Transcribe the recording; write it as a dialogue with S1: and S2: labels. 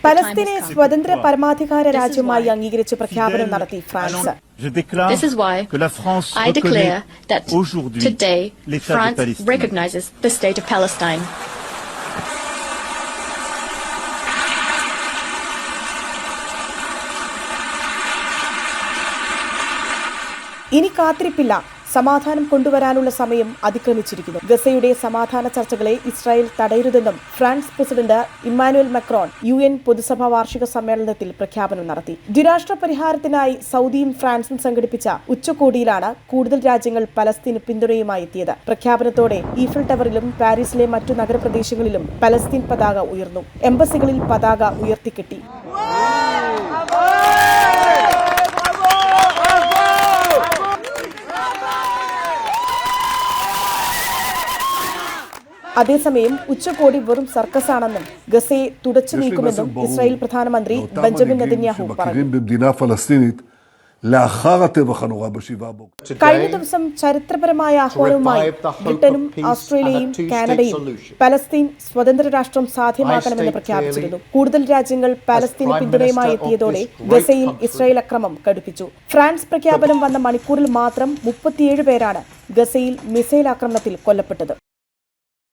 S1: പലസ്തീനെ സ്വതന്ത്ര പരമാധികാര രാജ്യമായി അംഗീകരിച്ച് പ്രഖ്യാപനം നടത്തി France
S2: This is why I declare that
S3: aujourd'hui
S2: today France recognizes the state of Palestine.
S1: ഇനി കാത്തിരിപ്പില്ല സമാധാനം കൊണ്ടുവരാനുള്ള സമയം അതിക്രമിച്ചിരിക്കുന്നു. ഗസയുടെ സമാധാന ചർച്ചകളെ Israel തടയരുതെന്നും France president Emmanuel Macron U N പൊതുസഭാ വാർഷിക സമ്മേളനത്തിൽ പ്രഖ്യാപനം നടത്തി. ദ്വിരാഷ്ട്ര പരിഹാരത്തിനായി സൗദിയും ഫ്രാൻസും സംഘടിപ്പിച്ച ഉച്ചകോടിയിലാണ് കൂടുതൽ രാജ്യങ്ങൾ പലസ്തീന് പിന്തുണയുമായി എത്തിയത്. പ്രഖ്യാപനത്തോടെ ഈഫൽ ടവറിലും പാരീസിലെ മറ്റു നഗരപ്രദേശങ്ങളിലും പലസ്തീൻ പതാക ഉയർന്നു. എംബസികളിൽ പതാക ഉയർത്തിക്കെട്ടി. അതേസമയം ഉച്ചകോടി വെറും സർക്കസാണെന്നും ഗസയെ തുടച്ചു നീക്കുമെന്നും ഇസ്രായേൽ പ്രധാനമന്ത്രി ബെഞ്ചമിൻ നെതന്യാഹു പറഞ്ഞു. കഴിഞ്ഞ ദിവസം ചരിത്രപരമായ ആഹ്വാനവുമായി ബ്രിട്ടനും ഓസ്ട്രേലിയയും കാനഡയും പലസ്തീൻ സ്വതന്ത്ര രാഷ്ട്രം സാധ്യമാക്കണമെന്ന് പ്രഖ്യാപിച്ചിരുന്നു. കൂടുതൽ രാജ്യങ്ങൾ പലസ്തീന് പിന്തുണയുമായി എത്തിയതോടെ ഗസയിൽ ഇസ്രായേൽ അക്രമം കടുപ്പിച്ചു. ഫ്രാൻസ് പ്രഖ്യാപനം വന്ന മണിക്കൂറിൽ മാത്രം മുപ്പത്തിയേഴ് പേരാണ് ഗസയിൽ മിസൈൽ ആക്രമണത്തിൽ കൊല്ലപ്പെട്ടത്.